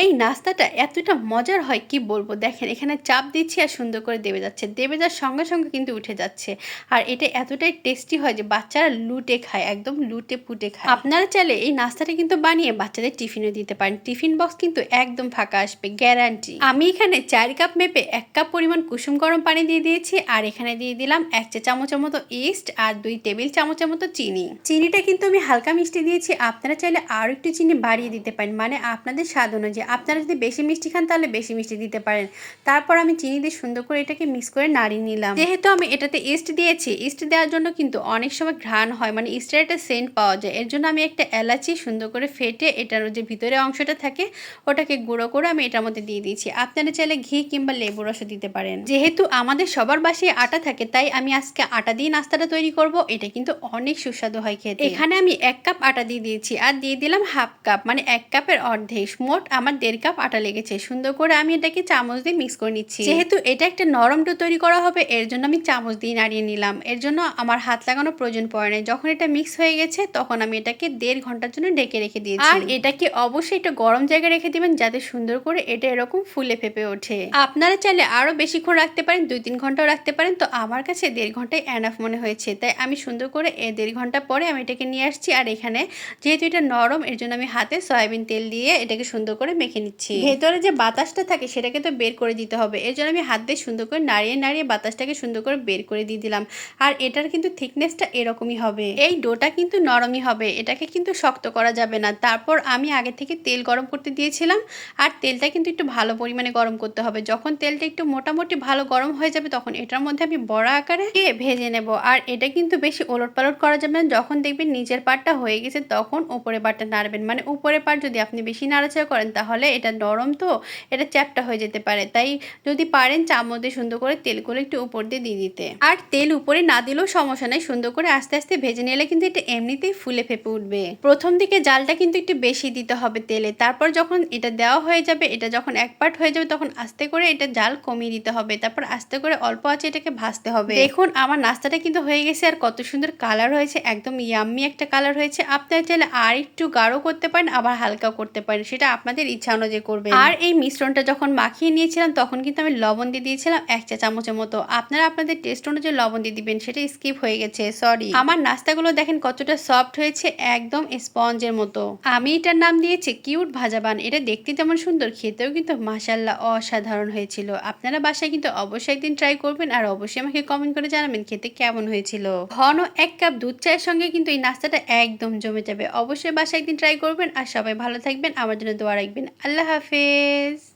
এই নাস্তাটা এতটা মজার হয়, কি বলব? দেখেন, এখানে চাপ দিচ্ছি আর সুন্দর করে দেবে যাচ্ছে। দেবে যাওয়ার সঙ্গে সঙ্গে কিন্তু উঠে যাচ্ছে। আর এটা এতটাই টেস্টি হয় যে বাচ্চারা লুটে খায়, একদম লুটে পুটে খায়। আপনারা চাইলে এই নাস্তাটা কিন্তু বানিয়ে বাচ্চাদের টিফিনে দিতে পারেন। টিফিন বক্স কিন্তু একদম ফাঁকা আসবে গ্যারান্টি আমি এখানে চার কাপ মেপে এক কাপ পরিমাণ কুসুম গরম পানি দিয়ে দিয়েছি আর এখানে দিয়ে দিলাম এক চা চামচের মতো ইস্ট আর দুই টেবিল চামচের মতো চিনি। চিনিটা কিন্তু আমি হালকা মিষ্টি দিয়েছি। আপনারা চাইলে আরও একটু চিনি বাড়িয়ে দিতে পারেন। মানে আপনাদের স্বাদ অনুযায়ী। আপনারা যদি বেশি মিষ্টি খান, তাহলে বেশি মিষ্টি দিতে পারেন। তারপর আমি চিনি দিয়ে সুন্দর করে এটাকে মিক্স করে নাড়িয়ে নিলাম। যেহেতু আমি এটাতে ইস্ট দিয়েছি ইস্ট দেওয়ার জন্য কিন্তু অনেক সময় ঘ্রাণ হয় মানে ইস্টের একটা সেন্ট পাওয়া যায়। এর জন্য আমি একটা এলাচি সুন্দর করে ফেটে এটার যে ভিতরে অংশটা থাকে, ওটাকে গুঁড়ো করে আমি এটার মধ্যে দিয়ে দিয়েছি। আপনারা চাইলে ঘি কিংবা লেবু রসও দিতে পারেন। যেহেতু আমাদের সবার বাসায় আটা থাকে, তাই আমি আজকে আটা দিয়ে নাস্তাটা তৈরি করব। এটা কিন্তু অনেক সুস্বাদু হয় খেতে। এখানে আমি এক কাপ আটা দিয়ে দিয়েছি, আর দিয়ে দিলাম হাফ কাপ মানে এক কাপের অর্ধেক। মোট আমার দেড় কাপ আটা লেগেছে। সুন্দর করে আমি এটাকে চামচ দিয়ে মিক্স করে নিচ্ছি। যেহেতু এটা একটা নরম ডো তৈরি করা হবে এর জন্য আমি চামচ দিয়ে নাড়িয়ে নিলাম। এর জন্য আমার হাত লাগানো প্রয়োজন পড়ে না যখন এটা মিক্স হয়ে গেছে তখন আমি এটাকে দেড় ঘণ্টার জন্য ডেকে রেখে দিয়েছি। আর এটাকে অবশ্যই একটা গরম জায়গায় রেখে দিবেন যাতে সুন্দর করে এটা এরকম ফুলে ফেপে ওঠে। আপনারা চাইলে আরও বেশিক্ষণ রাখতে পারেন দুই তিন ঘন্টাও রাখতে পারেন। তো আমার কাছে দেড় ঘন্টায় এনাফ মনে হয়েছে। তাই আমি সুন্দর করে এ দেড় ঘণ্টা পরে আমি এটাকে নিয়ে আসছি। আর এখানে যেহেতু এটা নরম এর জন্য আমি হাতে সয়াবিন তেল দিয়ে এটাকে সুন্দর করে মেখে নিচ্ছি। ভেতরে যে বাতাসটা থাকে সেটাকে তো বের করে দিতে হবে। এর জন্য আমি হাত দিয়ে সুন্দর করে নাড়িয়ে নাড়িয়ে বাতাসটাকে সুন্দর করে বের করে দিয়ে দিলাম। আর এটার কিন্তু থিকনেসটা এরকমই হবে। এই ডোটা কিন্তু নরমই হবে। এটাকে কিন্তু শক্ত করা যাবে না। তারপর আমি আগে থেকে তেল গরম করতে দিয়েছিলাম। আর তেলটা কিন্তু একটু ভালো পরিমাণে গরম করতে হবে। যখন তেলটা একটু মোটামুটি ভালো গরম হয়ে যাবে তখন এটার মধ্যে আমি বড় আকারে ভেজে নেব। আর এটা কিন্তু বেশি ওলট পালট করা যাবে না। যখন দেখবেন নিচের পাটটা হয়ে গেছে তখন উপরে পাটটা নাড়বেন। মানে উপরে পাট যদি আপনি বেশি নাড়াচাড়া করেন তাহলে এটা নরম তো, এটা চ্যাপটা হয়ে যেতে পারে। তাই যদি পারেন চামচ দিয়ে সুন্দর করে তেলগুলো একটু উপর দিয়ে দিয়ে দিতে। আর তেল উপরে না দিলেও সমস্যা নেই, সুন্দর করে আস্তে আস্তে ভেজে নিলে কিন্তু এটা এমনিতেই ফুলে ফেপে উঠবে। প্রথম দিকে জালটা কিন্তু একটু বেশি দিতে হবে তেলে। তারপর যখন এটা দেওয়া হয়ে যাবে, এটা যখন এক পার্ট হয়ে যাবে, তখন আস্তে করে এটা জাল কমিয়ে দিতে হবে। তারপর আস্তে করে অল্প আছে এটাকে ভাজতে হবে। দেখুন, আমার নাস্তাটা কিন্তু হয়ে গেছে আর কত সুন্দর কালার হয়েছে, একদম ইয়াম্মি একটা কালার হয়েছে। আপনারা চাইলে আর একটু গাঢ় করতে পারেন, আবার হালকা করতে পারেন। সেটা আপনাদের ইচ্ছা অনুযায়ী করবেন। আর এই মিশ্রণটা যখন মাখিয়ে নিয়েছিলাম, তখন কিন্তু আমি লবণ দিয়ে দিয়েছিলাম এক চা চামচের মতো। আপনারা আপনাদের টেস্ট অনুযায়ী লবণ দিয়ে দিবেন, সেটা স্কিপ হয়ে গেছে সরি আমার নাস্তাগুলো দেখেন কতটা সফট হয়েছে, একদম স্পঞ্জের মতো। আমি এটার নাম দিয়েছি কিউট ভাজাবান এটা দেখতে যেমন সুন্দর, খেতেও কিন্তু মাসাল্লাহ অসাধারণ হয়েছিল। আপনারা বাসায় কিন্তু অবশ্যই একদিন ট্রাই করবেন আর অবশ্যই আমাকে কমেন্ট করে জানাবেন খেতে কেমন হয়েছিল। ঘন এক কাপ দুধ চায়ের সঙ্গে কিন্তু এই নাস্তাটা একদম জমে যাবে। অবশ্যই বাসায় একদিন ট্রাই করবেন আর সবাই ভালো থাকবেন। আমার জন্য দোয়া রাখবেন। আল্লাহ হাফেজ